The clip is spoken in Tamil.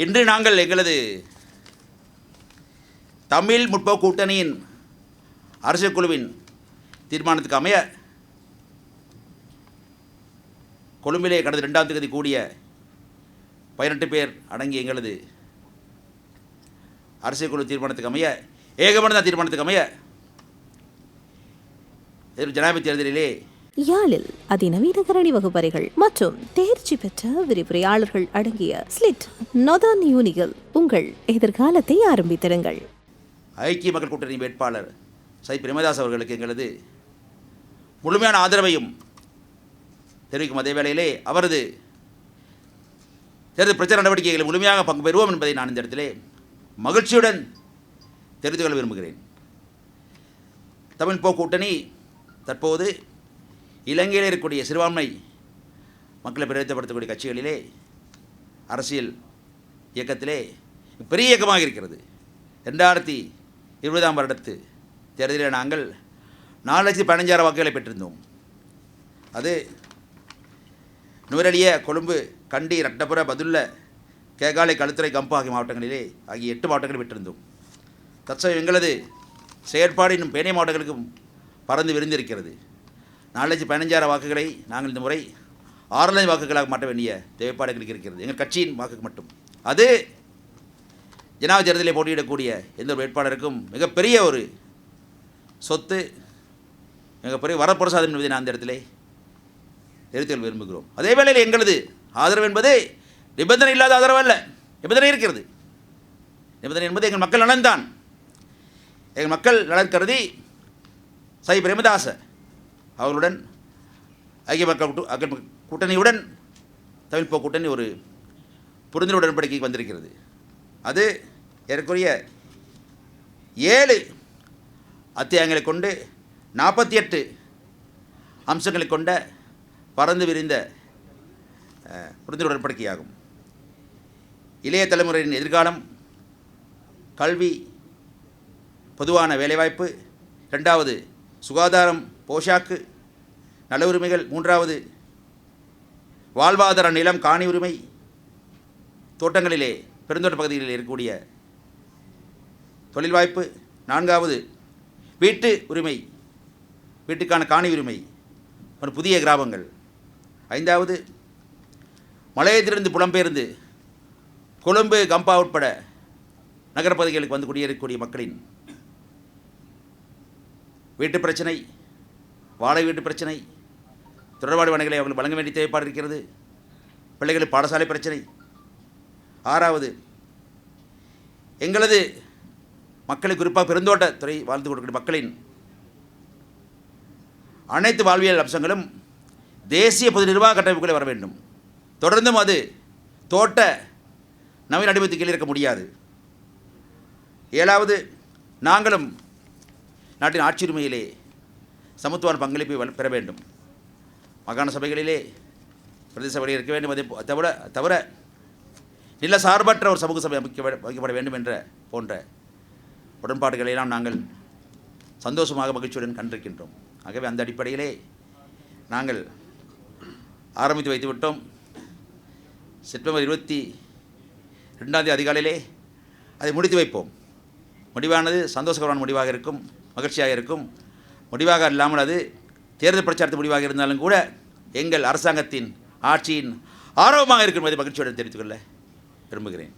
இன்று நாங்கள் எங்களது தமிழ் முற்போக்கு கூட்டணியின் அரசியல் குழுவின் தீர்மானத்துக்கு அமைய கொழும்பிலே கடந்த ரெண்டாம் தேதி கூடிய பதினெட்டு பேர் அடங்கிய எங்களது அரசியல் குழு தீர்மானத்துக்கு அமைய ஏகமனத தீர்மானத்துக்கு அமைய எதிர்வரும் ஜனாதிபதி தேர்தலிலே யாழில் அதிநவீன கரணி வகுப்பறைகள் மற்றும் தேர்ச்சி பெற்ற விரிவுரையாளர்கள் அடங்கிய ஸ்லிட் நொதான் யூனிகள் உங்கள் எதிர்காலத்தை ஆரம்பித்திருங்கள் ஐக்கிய மக்கள் கூட்டணி வேட்பாளர் சை. பிரேமதாஸ் அவர்களுக்கு எங்களது முழுமையான ஆதரவையும் தெரிவிக்கும் அதே வேளையிலே அவரது தேர்தல் பிரச்சார நடவடிக்கைகளை முழுமையாக பங்கு பெறுவோம் என்பதை நான் இந்த இடத்திலே மகிழ்ச்சியுடன் தெரிந்து கொள்ள விரும்புகிறேன். தமிழ் போக்கூட்டணி தற்போது இலங்கையில் இருக்கக்கூடிய சிறுபான்மை மக்களை பிரதிநிதித்துவப்படுத்தக்கூடிய கட்சிகளிலே அரசியல் இயக்கத்திலே பெரிய இயக்கமாக இருக்கிறது. ரெண்டாயிரத்தி இருபதாம் வருடத்து தேர்தலில் நாங்கள் நாலு லட்சத்தி பதினஞ்சாயிரம் வாக்குகளை பெற்றிருந்தோம். அது நுவரெலிய கொழும்பு கண்டி ரட்டபுர பதுல்ல கேகாலை களுத்துறை கம்பு ஆகிய மாவட்டங்களிலே ஆகிய எட்டு மாவட்டங்களை பெற்றிருந்தோம். தற்சமயம் எங்களது செயற்பாடு இன்னும் பேனை மாவட்டங்களுக்கும் பறந்து விரிந்திருக்கிறது. நாலு லட்சத்தி பதினஞ்சாயிரம் வாக்குகளை நாங்கள் இந்த முறை ஆறு லட்சம் வாக்குகளாக மாற்ற வேண்டிய தேவைப்பாடு எங்களுக்கு இருக்கிறது. எங்கள் கட்சியின் வாக்குக்கு மட்டும். அது ஜனாதிபதி தேர்தலில் போட்டியிடக்கூடிய எந்த ஒரு வேட்பாளருக்கும் மிகப்பெரிய ஒரு சொத்து மிகப்பெரிய வரப்பிரசாதம் என்பதை நான் அந்த இடத்திலே தெரிவித்துக் விரும்புகிறோம். அதே வேளையில் எங்களது ஆதரவு என்பது நிபந்தனை இல்லாத ஆதரவு அல்ல. நிபந்தனை இருக்கிறது. நிபந்தனை என்பது எங்கள் மக்கள் நலன்தான். எங்கள் மக்கள் நலன் கருதி சை பிரேமதாசை அவர்களுடன் ஐக்கிய மக்கள் கூட்டு- கூட்டணியுடன் தமிழ் போ கூட்டணி ஒரு புரிந்துணர்வு உடன்படிக்கைக்கு வந்திருக்கிறது. அது ஏறக்குறைய ஏழு அத்தியாயங்களை கொண்டு நாற்பத்தி எட்டு அம்சங்களை கொண்ட பறந்து விரிந்த அஹ், புரிந்துணர்வு உடன்படிக்கையாகும். இளைய தலைமுறையின் எதிர்காலம் கல்வி பொதுவான வேலைவாய்ப்பு ரெண்டாவது சுகாதாரம் போஷாக்கு நல உரிமைகள் மூன்றாவது வாழ்வாதார நிலம் காணி உரிமை தோட்டங்களிலே பெருந்தோட்ட பகுதிகளில் இருக்கக்கூடிய தொழில் வாய்ப்பு நான்காவது வீட்டு உரிமை வீட்டுக்கான காணி உரிமை ஒரு புதிய கிராமங்கள். ஐந்தாவது மலையத்திலிருந்து புலம்பெயர்ந்து கொழும்பு கம்பா உட்பட நகரப்பகுதிகளுக்கு வந்து குடியேறக்கூடிய மக்களின் வீட்டு பிரச்சனை வாடகை வீட்டு பிரச்சனை தொடர்பாடு வணிகளை அவர்கள் வழங்க வேண்டிய தேவைப்பாடு இருக்கிறது. பிள்ளைகளுக்கு பாடசாலை பிரச்சனை. ஆறாவது எங்களது மக்களுக்கு குறிப்பாக பெருந்தோட்ட துறை வாழ்ந்து கொடுக்கிற மக்களின் அனைத்து வாழ்வியல் அம்சங்களும் தேசிய பொது நிர்வாக கட்டமைப்புகளை வர வேண்டும். தொடர்ந்தும் அது தோட்ட நவீன அடிமத்து கீழே இருக்க முடியாது. ஏழாவது நாங்களும் நாட்டின் ஆட்சியுரிமையிலே சமத்துவான பங்களிப்பை பெற வேண்டும். மாகாண சபைகளிலே பிரதேச சபையில் இருக்க வேண்டும். அதே தவிர தவிர நில சார்பற்ற ஒரு சமூக சபை அமைக்க வைக்கப்பட அமைக்கப்பட வேண்டும் என்ற போன்ற உடன்பாடுகளை எல்லாம் நாங்கள் சந்தோஷமாக மகிழ்ச்சியுடன் கண்டிருக்கின்றோம். ஆகவே அந்த அடிப்படையிலே நாங்கள் ஆரம்பித்து வைத்துவிட்டோம் செப்டம்பர் இருபத்தி ரெண்டாம் தேதி அதிகாலையிலே அதை முடித்து வைப்போம். முடிவானது சந்தோஷகரமான முடிவாக இருக்கும். மகிழ்ச்சியாக இருக்கும். முடிவாக இல்லாமல் அது தேர்தல் பிரச்சாரத்து முடிவாக இருந்தாலும் கூட எங்கள் அரசாங்கத்தின் ஆட்சியின் ஆர்வமாக இருக்கும் என்பதை மகிழ்ச்சியுடன் தெரிவித்துக்கொள்ள விரும்புகிறேன்.